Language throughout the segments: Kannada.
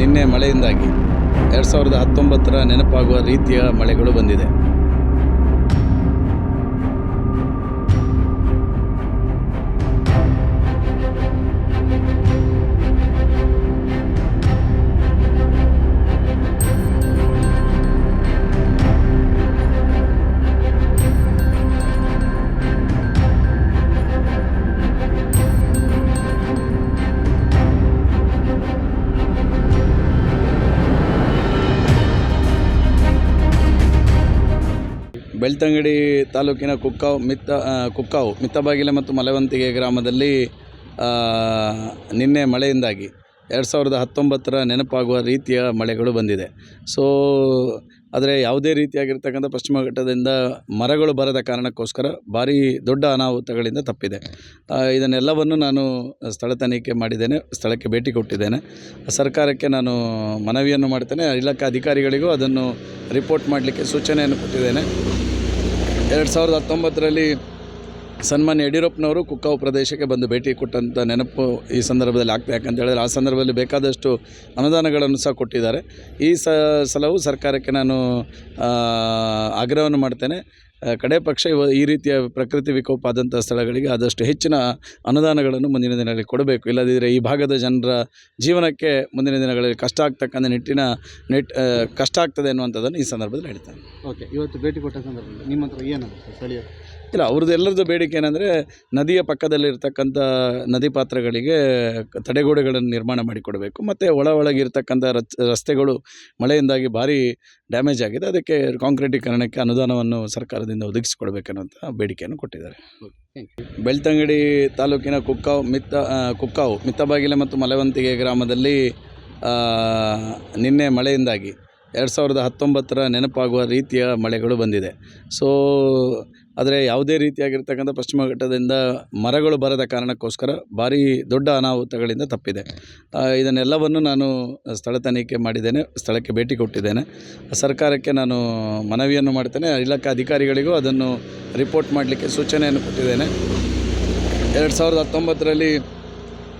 ನಿನ್ನೆ ಮಳೆಯಿಂದಾಗಿ. ಎರಡು ಸಾವಿರದ ಹತ್ತೊಂಬತ್ತರ ನೆನಪಾಗುವ ರೀತಿಯ ಮಳೆಗಳು ಬಂದಿದೆ. ಬೆಳ್ತಂಗಡಿ ತಾಲೂಕಿನ ಕುಕ್ಕಾವ್ ಮಿತ್ತ ಕುಕ್ಕಾವ್ ಮಿತ್ತಬಾಗಿಲೆ ಮತ್ತು ಮಲವಂತಿಗೆ ಗ್ರಾಮದಲ್ಲಿ ನಿನ್ನೆ ಮಳೆಯಿಂದಾಗಿ ಎರಡು ಸಾವಿರದ ಹತ್ತೊಂಬತ್ತರ ನೆನಪಾಗುವ ರೀತಿಯ ಮಳೆಗಳು ಬಂದಿದೆ. ಸೊ ಆದರೆ ಯಾವುದೇ ರೀತಿಯಾಗಿರ್ತಕ್ಕಂಥ ಪಶ್ಚಿಮ ಘಟ್ಟದಿಂದ ಮರಗಳು ಬರದ ಕಾರಣಕ್ಕೋಸ್ಕರ ಭಾರೀ ದೊಡ್ಡ ಅನಾಹುತಗಳಿಂದ ತಪ್ಪಿದೆ. ಇದನ್ನೆಲ್ಲವನ್ನು ನಾನು ಸ್ಥಳ ತನಿಖೆ ಮಾಡಿದ್ದೇನೆ, ಸ್ಥಳಕ್ಕೆ ಭೇಟಿ ಕೊಟ್ಟಿದ್ದೇನೆ. ಸರ್ಕಾರಕ್ಕೆ ನಾನು ಮನವಿಯನ್ನು ಮಾಡ್ತೇನೆ. ಇಲಾಖೆ ಅಧಿಕಾರಿಗಳಿಗೂ ಅದನ್ನು ರಿಪೋರ್ಟ್ ಮಾಡಲಿಕ್ಕೆ ಸೂಚನೆಯನ್ನು ಕೊಟ್ಟಿದ್ದೇನೆ. ಎರಡು ಸಾವಿರದ ಹತ್ತೊಂಬತ್ತರಲ್ಲಿ ಸನ್ಮಾನ್ಯ ಯಡಿಯೂರಪ್ಪನವರು ಕುಕ್ಕಾವು ಪ್ರದೇಶಕ್ಕೆ ಬಂದು ಭೇಟಿ ಕೊಟ್ಟಂಥ ನೆನಪು ಈ ಸಂದರ್ಭದಲ್ಲಿ ಆಗ್ತದೆ ಯಾಕಂತ ಹೇಳಿದ್ರೆ ಆ ಸಂದರ್ಭದಲ್ಲಿ ಬೇಕಾದಷ್ಟು ಅನುದಾನಗಳನ್ನು ಸಹ ಕೊಟ್ಟಿದ್ದಾರೆ. ಈ ಸಲವು ಸರ್ಕಾರಕ್ಕೆ ನಾನು ಆಗ್ರಹವನ್ನು ಮಾಡ್ತೇನೆ. ಕಡೆ ಪಕ್ಷ ಇವ ಈ ರೀತಿಯ ಪ್ರಕೃತಿ ವಿಕೋಪ ಆದಂಥ ಸ್ಥಳಗಳಿಗೆ ಆದಷ್ಟು ಹೆಚ್ಚಿನ ಅನುದಾನಗಳನ್ನು ಮುಂದಿನ ದಿನಗಳಲ್ಲಿ ಕೊಡಬೇಕು. ಇಲ್ಲದಿದ್ದರೆ ಈ ಭಾಗದ ಜನರ ಜೀವನಕ್ಕೆ ಮುಂದಿನ ದಿನಗಳಲ್ಲಿ ಕಷ್ಟ ಆಗ್ತಕ್ಕಂಥ ನಿಟ್ಟಿನ ನೆಟ್ ಕಷ್ಟ ಆಗ್ತದೆ ಅನ್ನುವಂಥದ್ದನ್ನು ಈ ಸಂದರ್ಭದಲ್ಲಿ ಹೇಳ್ತೇನೆ ಓಕೆ ಇವತ್ತು ಭೇಟಿ ಕೊಟ್ಟ ಸಂದರ್ಭದಲ್ಲಿ ನಿಮ್ಮ ಹತ್ರ ಏನಾಗುತ್ತೆ ಸ್ಥಳೀಯ ಇಲ್ಲ ಅವ್ರದ್ದು ಎಲ್ಲರದ್ದು ಬೇಡಿಕೆ ಏನಂದರೆ ನದಿಯ ಪಕ್ಕದಲ್ಲಿರ್ತಕ್ಕಂಥ ನದಿ ಪಾತ್ರಗಳಿಗೆ ತಡೆಗೋಡೆಗಳನ್ನು ನಿರ್ಮಾಣ ಮಾಡಿಕೊಡಬೇಕು. ಮತ್ತು ಒಳ ಒಳಗಿರ್ತಕ್ಕಂಥ ರಚ್ ರಸ್ತೆಗಳು ಮಳೆಯಿಂದಾಗಿ ಭಾರಿ ಡ್ಯಾಮೇಜ್ ಆಗಿದೆ. ಅದಕ್ಕೆ ಕಾಂಕ್ರೀಟೀಕರಣಕ್ಕೆ ಅನುದಾನವನ್ನು ಸರ್ಕಾರದಿಂದ ಒದಗಿಸಿಕೊಡ್ಬೇಕನ್ನುವಂಥ ಬೇಡಿಕೆಯನ್ನು ಕೊಟ್ಟಿದ್ದಾರೆ. ಬೆಳ್ತಂಗಡಿ ತಾಲೂಕಿನ ಕುಕ್ಕಾವ್ ಮಿತ್ತ ಕುಕ್ಕಾವು ಮಿತ್ತಬಾಗಿಲೆ ಮತ್ತು ಮಲವಂತಿಗೆ ಗ್ರಾಮದಲ್ಲಿ ನಿನ್ನೆ ಮಳೆಯಿಂದಾಗಿ ಎರಡು ಸಾವಿರದ ಹತ್ತೊಂಬತ್ತರ ನೆನಪಾಗುವ ರೀತಿಯ ಮಳೆಗಳು ಬಂದಿದೆ. ಸೊ ಆದರೆ ಯಾವುದೇ ರೀತಿಯಾಗಿರ್ತಕ್ಕಂಥ ಪಶ್ಚಿಮ ಘಟ್ಟದಿಂದ ಮರಗಳು ಬರದ ಕಾರಣಕ್ಕೋಸ್ಕರ ಭಾರಿ ದೊಡ್ಡ ಅನಾಹುತಗಳಿಂದ ತಪ್ಪಿದೆ. ಇದನ್ನೆಲ್ಲವನ್ನು ನಾನು ಸ್ಥಳ ತನಿಖೆ ಮಾಡಿದ್ದೇನೆ, ಸ್ಥಳಕ್ಕೆ ಭೇಟಿ ಕೊಟ್ಟಿದ್ದೇನೆ. ಸರ್ಕಾರಕ್ಕೆ ನಾನು ಮನವಿಯನ್ನು ಮಾಡ್ತೇನೆ. ಇಲಾಖೆ ಅಧಿಕಾರಿಗಳಿಗೂ ಅದನ್ನು ರಿಪೋರ್ಟ್ ಮಾಡಲಿಕ್ಕೆ ಸೂಚನೆಯನ್ನು ಕೊಟ್ಟಿದ್ದೇನೆ. ಎರಡು ಸಾವಿರದ ಹತ್ತೊಂಬತ್ತರಲ್ಲಿ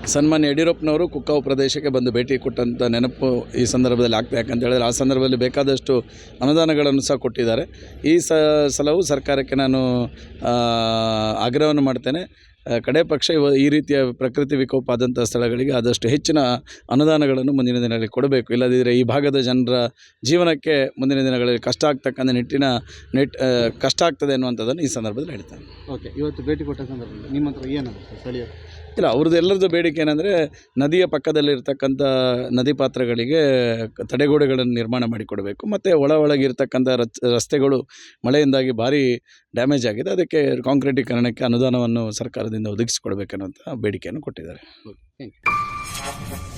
ಸನ್ಮಾನ್ಯ ಯಡಿಯೂರಪ್ಪನವರು ಕುಕ್ಕಾವು ಪ್ರದೇಶಕ್ಕೆ ಬಂದು ಭೇಟಿ ಕೊಟ್ಟಂಥ ನೆನಪು ಈ ಸಂದರ್ಭದಲ್ಲಿ ಆಗ್ತದೆ ಯಾಕಂತ ಹೇಳಿದ್ರೆ ಆ ಸಂದರ್ಭದಲ್ಲಿ ಬೇಕಾದಷ್ಟು ಅನುದಾನಗಳನ್ನು ಸಹ ಕೊಟ್ಟಿದ್ದಾರೆ. ಈ ಸಲವು ಸರ್ಕಾರಕ್ಕೆ ನಾನು ಆಗ್ರಹವನ್ನು ಮಾಡ್ತೇನೆ. ಕಡೆ ಪಕ್ಷ ಇವ ಈ ರೀತಿಯ ಪ್ರಕೃತಿ ವಿಕೋಪ ಆದಂಥ ಸ್ಥಳಗಳಿಗೆ ಆದಷ್ಟು ಹೆಚ್ಚಿನ ಅನುದಾನಗಳನ್ನು ಮುಂದಿನ ದಿನಗಳಲ್ಲಿ ಕೊಡಬೇಕು. ಇಲ್ಲದಿದ್ದರೆ ಈ ಭಾಗದ ಜನರ ಜೀವನಕ್ಕೆ ಮುಂದಿನ ದಿನಗಳಲ್ಲಿ ಕಷ್ಟ ಆಗ್ತಕ್ಕಂಥ ನಿಟ್ಟಿನ ನೆಟ್ ಕಷ್ಟ ಆಗ್ತದೆ ಅನ್ನುವಂಥದ್ದನ್ನು ಈ ಸಂದರ್ಭದಲ್ಲಿ ಹೇಳ್ತೇನೆ. ಓಕೆ ಇವತ್ತು ಭೇಟಿ ಕೊಟ್ಟ ಸಂದರ್ಭದಲ್ಲಿ ನಿಮ್ಮ ಹತ್ರ ಏನಾಗುತ್ತೆ ಸ್ಥಳೀಯ? ಇಲ್ಲ ಅವ್ರದ್ದು ಎಲ್ಲರದ್ದು ಬೇಡಿಕೆ ಏನಂದರೆ ನದಿಯ ಪಕ್ಕದಲ್ಲಿರ್ತಕ್ಕಂಥ ನದಿ ಪಾತ್ರಗಳಿಗೆ ತಡೆಗೋಡೆಗಳನ್ನು ನಿರ್ಮಾಣ ಮಾಡಿಕೊಡಬೇಕು ಮತ್ತು ಒಳ ಒಳಗಿರ್ತಕ್ಕಂಥ ರಚ್ ರಸ್ತೆಗಳು ಮಳೆಯಿಂದಾಗಿ ಭಾರಿ ಡ್ಯಾಮೇಜ್ ಆಗಿದೆ. ಅದಕ್ಕೆ ಕಾಂಕ್ರೀಟೀಕರಣಕ್ಕೆ ಅನುದಾನವನ್ನು ಸರ್ಕಾರದಿಂದ ಸರ್ಕಾರದಿಂದ ಒದಗಿಸಿಕೊಡ್ಬೇಕನ್ನುವಂಥ ಬೇಡಿಕೆಯನ್ನು ಕೊಟ್ಟಿದ್ದಾರೆ. Okay thank you